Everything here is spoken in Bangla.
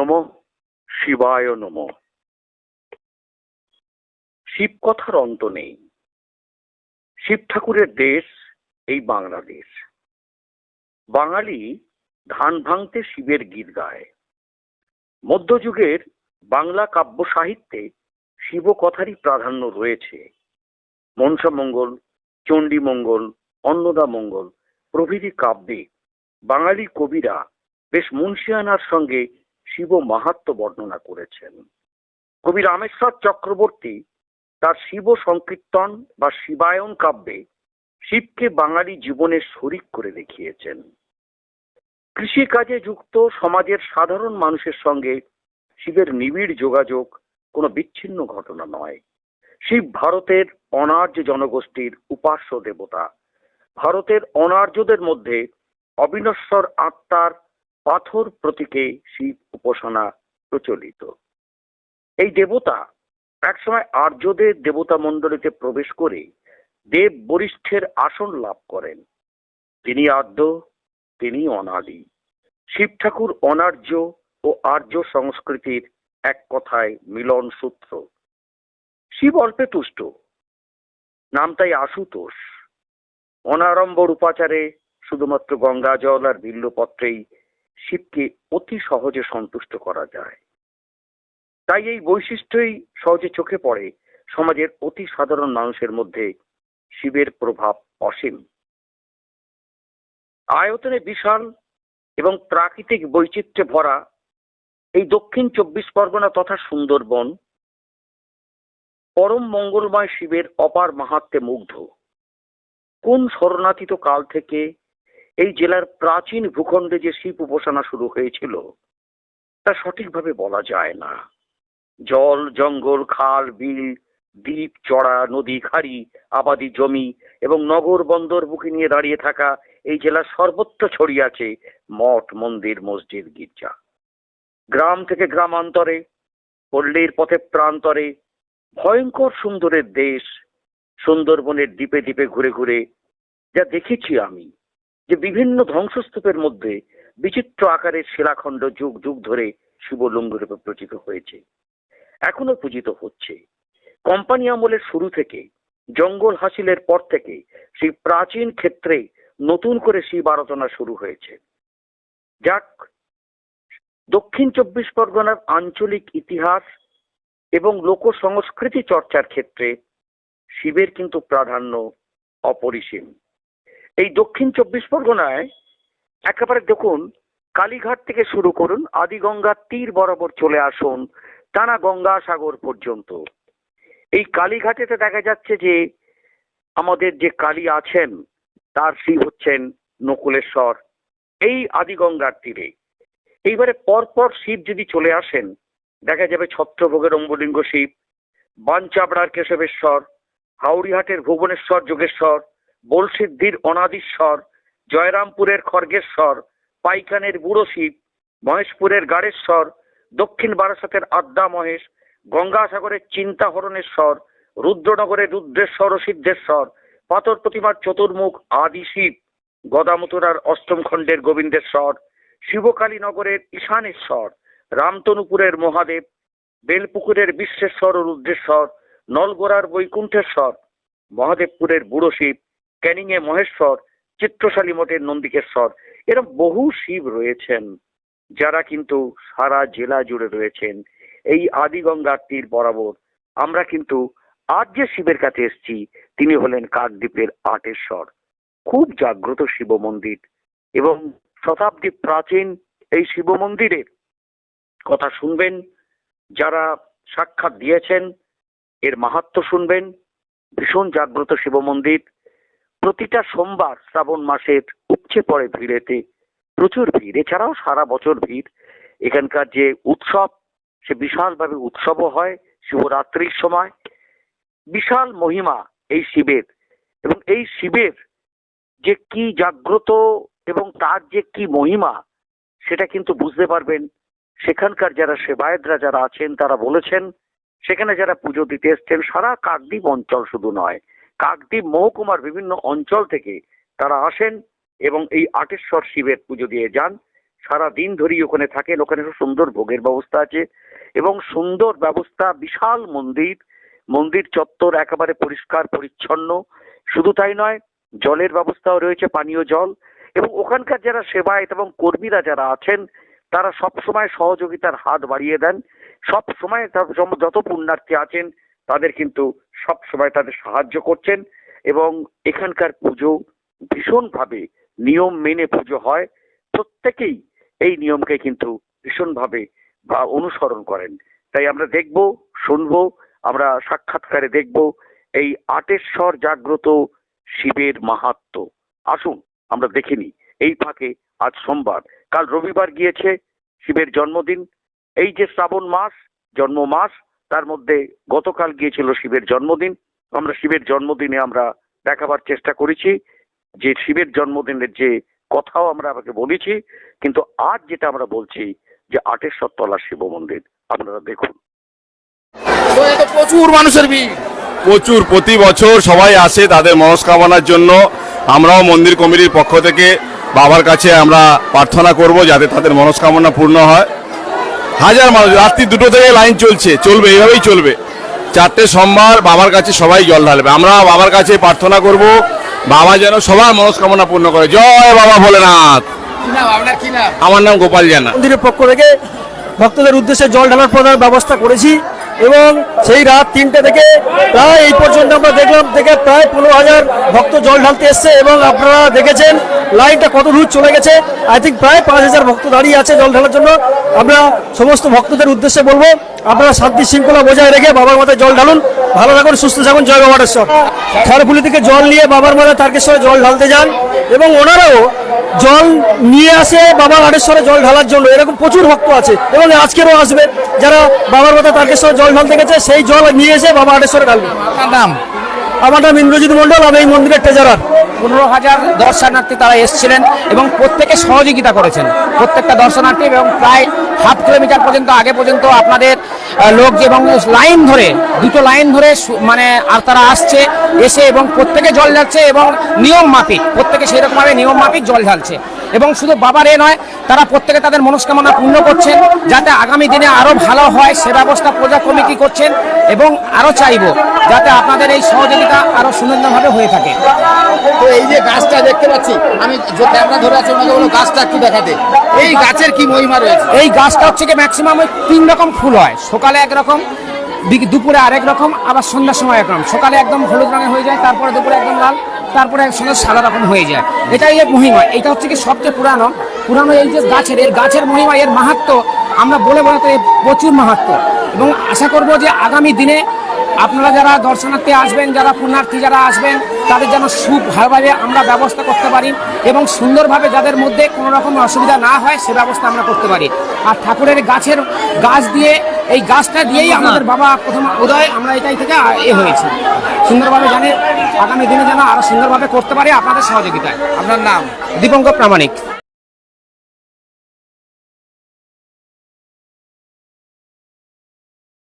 নম শিবায় নম। শিব কথার অন্ত নেই। শিব ঠাকুরের দেশ এই বাংলাদেশ। বাঙালি ধান ভাঙতে শিবের গীত গায়। মধ্যযুগের বাংলা কাব্য সাহিত্যে শিব কথারই প্রাধান্য রয়েছে। মনসা মঙ্গল, চণ্ডী মঙ্গল, অন্নদা মঙ্গল প্রভৃতি কাব্যে বাঙালি কবিরা বেশ মুন্সিয়ানার সঙ্গে শিব মাহাত্ম বর্ণনা করেছেন। কবি রামেশ্বর চক্রবর্তী তার শিব সংকীর্তন বা শিবায়ন কাব্যে শিবকে বাঙালি জীবনের শরিক করে দেখিয়েছেন। কৃষিকাজে যুক্ত সমাজের সাধারণ মানুষের সঙ্গে শিবের নিবিড় যোগাযোগ কোনো বিচ্ছিন্ন ঘটনা নয়। শিব ভারতের অনার্য জনগোষ্ঠীর উপাস্য দেবতা। ভারতের অনার্যদের মধ্যে অবিনশ্বর আত্মার পাথর প্রতীকে শিব উপাসনা প্রচলিত। এই দেবতা একসময় আর্যদের দেবতা মণ্ডলীতে প্রবেশ করে দেব বরিষ্ঠের আসন লাভ করেন। তিনি আদ্য তিনি অনাদি। শিব ঠাকুর অনার্য ও আর্য সংস্কৃতির এক কথায় মিলন সূত্র। শিব অল্পে তুষ্ট, নাম তাই আশুতোষ। অনারম্বর উপাচারে শুধুমাত্র গঙ্গা জল আর বিল্লপত্রেই শিবকে অতি সহজে সন্তুষ্ট করা যায়। তাই এই বৈশিষ্ট্যই সহজে চোখে পড়ে সমাজের অতি সাধারণ মানুষের মধ্যে শিবের প্রভাব অসীম। আয়তনে বিশাল এবং প্রাকৃতিক বৈচিত্র্যে ভরা এই দক্ষিণ চব্বিশ পরগনা তথা সুন্দরবন পরম মঙ্গলময় শিবের অপার মাহাত্মে মুগ্ধ। কোন শরণাতীত কাল থেকে এই জেলার প্রাচীন ভূখণ্ডে যে শিব উপাসনা শুরু হয়েছিল, তা সঠিকভাবে বলা যায় না। জল, জঙ্গল, খাল, বিল, দ্বীপ, চড়া, নদী, খাড়ি, আবাদি জমি এবং নগর বন্দর বুকে নিয়ে দাঁড়িয়ে থাকা এই জেলার সর্বত্র ছড়িয়ে আছে মঠ, মন্দির, মসজিদ, গির্জা। গ্রাম থেকে গ্রামান্তরে, পল্লীর পথে প্রান্তরে ভয়ঙ্কর সুন্দরের দেশ সুন্দরবনের দ্বীপে দ্বীপে ঘুরে ঘুরে যা দেখেছি আমি। যে বিভিন্ন ধ্বংসস্তূপের মধ্যে বিচিত্র আকারের শিলাখণ্ড যুগ যুগ ধরে শিবলিঙ্গ রূপে প্রচিত হয়েছে, এখনও পূজিত হচ্ছে। কোম্পানি আমলের শুরু থেকে, জঙ্গল হাসিলের পর থেকে সেই প্রাচীন ক্ষেত্রে নতুন করে শিব আরাধনা শুরু হয়েছে। যাক, দক্ষিণ চব্বিশ পরগনার আঞ্চলিক ইতিহাস এবং লোক সংস্কৃতি চর্চার ক্ষেত্রে শিবের কিন্তু প্রাধান্য অপরিসীম। এই দক্ষিণ চব্বিশ পরগনায় একেবারে দেখুন, কালীঘাট থেকে শুরু করুন আদিগঙ্গার তীর বরাবর চলে আসুন, টানা গঙ্গা সাগর পর্যন্ত। এই কালীঘাটেতে দেখা যাচ্ছে যে, আমাদের যে কালী আছেন, তার শিব হচ্ছেন নকুলেশ্বর, এই আদিগঙ্গার তীরে। এইবারে পরপর শিব যদি চলে আসেন, দেখা যাবে ছত্রভোগের অম্বলিঙ্গ শিব, বাঞ্চাবড়ার কেশবেশ্বর, হাওড়িহাটের ভুবনেশ্বর যোগেশ্বর বোলসিদ্ধির অনাদিশ্বর জয়রামপুরের খড়গেশ্বর পাইকানের বুড়ো শিব, মহেশপুরের গাড়েশ্বর, দক্ষিণ বারাসাতের আদ্যা মহেশ, গঙ্গাসাগরের চিন্তাহরণেশ্বর, রুদ্রনগরের রুদ্রেশ্বর ও সিদ্ধেশ্বর, পাথর প্রতিমার চতুর্মুখ আদি শিব, গদামথুরার অষ্টম খণ্ডের গোবিন্দেশ্বর শিবকালী নগরের ঈশানেশ্বর, রামতনুপুরের মহাদেব, বেলপুকুরের বিশ্বেশ্বর ও রুদ্রেশ্বর নলগোড়ার বৈকুণ্ঠেশ্বর, মহাদেবপুরের বুড়ো শিব ক্যানিংয়ে মহেশ্বর, চিত্রশালী মঠের নন্দিকেশ্বর এরকম বহু শিব রয়েছেন, যারা কিন্তু সারা জেলা জুড়ে রয়েছেন। এই আদিগঙ্গার তীর বরাবর আমরা কিন্তু আজ যে শিবের কাছে এসছি, তিনি হলেন কাকদ্বীপের আটেশ্বর। খুব জাগ্রত শিব মন্দির এবং শতাব্দী প্রাচীন এই শিব মন্দিরের কথা শুনবেন, যারা সাক্ষাৎ দিয়েছেন, এর মাহাত্ম শুনবেন। ভীষণ জাগ্রত শিব মন্দির। প্রতিটা সোমবার শ্রাবণ মাসের উপচে পড়ে ভিড়েতে প্রচুর ভিড়, এছাড়াও সারা বছর ভিড়। এখানকার যে উৎসব, সে বিশালভাবে উৎসবও হয় শিবরাত্রির সময়। বিশাল মহিমা এই শিবের এবং এই শিবের যে কি জাগ্রত এবং তার যে কি মহিমা, সেটা কিন্তু বুঝতে পারবেন। সেখানকার যারা সেবায়তরা যারা আছেন, তারা বলেছেন, সেখানে যারা পুজো দিতে এসছেন, সারা কাকদ্বীপ অঞ্চল শুধু নয় কাকদ্বীপ মহকুমার বিভিন্ন অঞ্চল থেকে তারা আসেন এবং এই আটেশ্বর শিবের পুজো দিয়ে যান। সারা দিন ধরেই ওখানে থাকেন। ওখানে সুন্দর ভোগের ব্যবস্থা আছে এবং সুন্দর ব্যবস্থা, বিশাল মন্দির। মন্দির চত্বর একেবারে পরিষ্কার, পরিচ্ছন্ন। শুধু তাই নয়, জলের ব্যবস্থাও রয়েছে, পানীয় জল। এবং ওখানকার যারা সেবায়ত এবং কর্মীরা যারা আছেন, তারা সব সময় সহযোগিতার হাত বাড়িয়ে দেন। সব সময় যত পুণ্যার্থী আছেন তাদের কিন্তু সব সময় তাদের সাহায্য করছেন এবং এখানকার পুজো ভীষণভাবে নিয়ম মেনে পুজো হয়। প্রত্যেকেই এই নিয়মকে কিন্তু ভীষণভাবে বা অনুসরণ করেন। তাই আমরা দেখব, শুনব, আমরা সাক্ষাৎকারে দেখব এই আটেশ্বর জাগ্রত শিবের মাহাত্ম। আসুন, আমরা দেখিনি এই ফাঁকে আজ সোমবার, কাল রবিবার গিয়েছে শিবের জন্মদিন। এই যে শ্রাবণ মাস, জন্ম মাস তার মধ্যে গতকাল গিয়েছিল শিবের জন্মদিন। আমরা শিবের জন্মদিনে আমরা দেখাবার চেষ্টা করেছি যে শিবের জন্মদিনের যে কথাও আমরা আমাকে বলেছি কিন্তু আজ যেটা আমরা বলছি যে আটেশ্বর তলা শিব মন্দির আপনারা দেখুন। প্রচুর মানুষের ভিড়। প্রচুর প্রতি বছর সবাই আসে তাদের মনস্কামনার জন্য। আমরাও মন্দির কমিটির পক্ষ থেকে বাবার কাছে আমরা প্রার্থনা করব যাতে তাদের মনস্কামনা পূর্ণ হয়। হাজার মানুষ রাত্রি দুটো থেকে লাইন চলছে চলবে এইভাবেই চলবে। চারটে সোমবার বাবার কাছে সবাই জল ঢালবে। আমরা বাবার কাছে প্রার্থনা করব বাবা যেন সবার মনস্কামনা পূর্ণ করে। জয় বাবা ভোলেনাথ। কি নাম আপনার কি নাম? আমার নাম গোপাল জানা। মন্দিরের পক্ষ থেকে ভক্তদের উদ্দেশ্যে জল ঢালার প্রধান ব্যবস্থা করেছি। এবং সেই রাত তিনটে থেকে প্রায় এই পর্যন্ত আমরা দেখলাম থেকে প্রায় পনেরো হাজার ভক্ত জল ঢালতে এসছে এবং আপনারা দেখেছেন লাইনটা কত দূর চলে গেছে। আই থিঙ্ক প্রায় পাঁচ হাজার ভক্ত দাঁড়িয়ে আছে জল ঢালার জন্য। আমরা সমস্ত ভক্তদের উদ্দেশ্যে বলব, আপনারা শান্তি শৃঙ্খলা বজায় রেখে বাবার মাথায় জল ঢালুন। ভালো থাকুন, সুস্থ থাকুন, জয় বাবাটেশ্বর খড়পুলি থেকে জল নিয়ে বাবার মাথায় তারকেশ্বরে জল ঢালতে যান এবং ওনারাও জল নিয়ে আসে বাবা আটেশ্বরে জল ঢালার জন্য। এরকম প্রচুর ভক্ত আছে এবং আজকেরও আসবে। যারা বাবার মাথা তারকেশ্বরে জল ঢালতে গেছে সেই জল নিয়ে এসে বাবা আটেশ্বরে ঢালবে। নাম? আমার নাম ইন্দ্রজিৎ মন্ডল আমি এই মন্দিরের ট্রেজারার পনেরো হাজার দর্শনার্থী তারা এসেছিলেন এবং প্রত্যেকে সহযোগিতা করেছেন। প্রত্যেকটা দর্শনার্থী এবং প্রায় হাফ কিলোমিটার পর্যন্ত আগে পর্যন্ত আপনাদের লোক যে এবং লাইন ধরে দুটো লাইন ধরে মানে আর তারা আসছে এসে এবং প্রত্যেকে জল ঢালছে এবং নিয়ম মাফিক প্রত্যেকে সেই রকমভাবে নিয়ম মাফিক জল ঢালছে। এবং শুধু বাবার এ নয় তারা প্রত্যেকে তাদের মনস্কামনা পূর্ণ করছেন যাতে আগামী দিনে আরও ভালো হয় সে ব্যবস্থা প্রজা কমিটি করছেন এবং আরও চাইব যাতে আপনাদের এই সহযোগিতা আরও সুন্দরভাবে হয়ে থাকে। তো এই যে গাছটা দেখতে পাচ্ছি আমি ক্যামেরা ধরে আছি ওনাকে বলো গাছটা একটু দেখাতে। এই গাছের কি মহিমা রয়েছে? এই গাছটা হচ্ছে কি ম্যাক্সিমাম ওই তিন রকম ফুল হয়। সকালে একরকম দুপুরে আরেক রকম আবার সন্ধ্যার সময় একরকম সকালে একদম হলুদ রঙের হয়ে যায় তারপরে দুপুরে একদম লাল। তারপরে সন্ধ্যা সাদা রকম হয়ে যায়। এটাই এর মহিমা। এটা হচ্ছে কি সবচেয়ে পুরানো। পুরানো এই যে গাছের, এর গাছের মহিমা, এর মাহাত্ম আমরা বলে বলে তো এর প্রচুর মাহাত্ম এবং আশা করব যে আগামী দিনে আপনারা যারা দর্শনার্থী আসবেন, যারা পুণ্যার্থী যারা আসবেন, তাদের যেন সুভাবে আমরা ব্যবস্থা করতে পারি এবং সুন্দরভাবে যাদের মধ্যে কোনো রকম অসুবিধা না হয়, সে ব্যবস্থা আমরা করতে পারি। আর ঠাকুরের গাছের গাছ দিয়ে এই গাছটা দিয়েই আমাদের বাবা প্রথম উদয়, আমরা এটাই থেকে এ হয়েছি। সুন্দরভাবে জানি, আগামী দিনে যেন আরও সুন্দরভাবে করতে পারি আপনাদের সহযোগিতায়। আপনার নাম? দীপঙ্কর প্রামাণিক।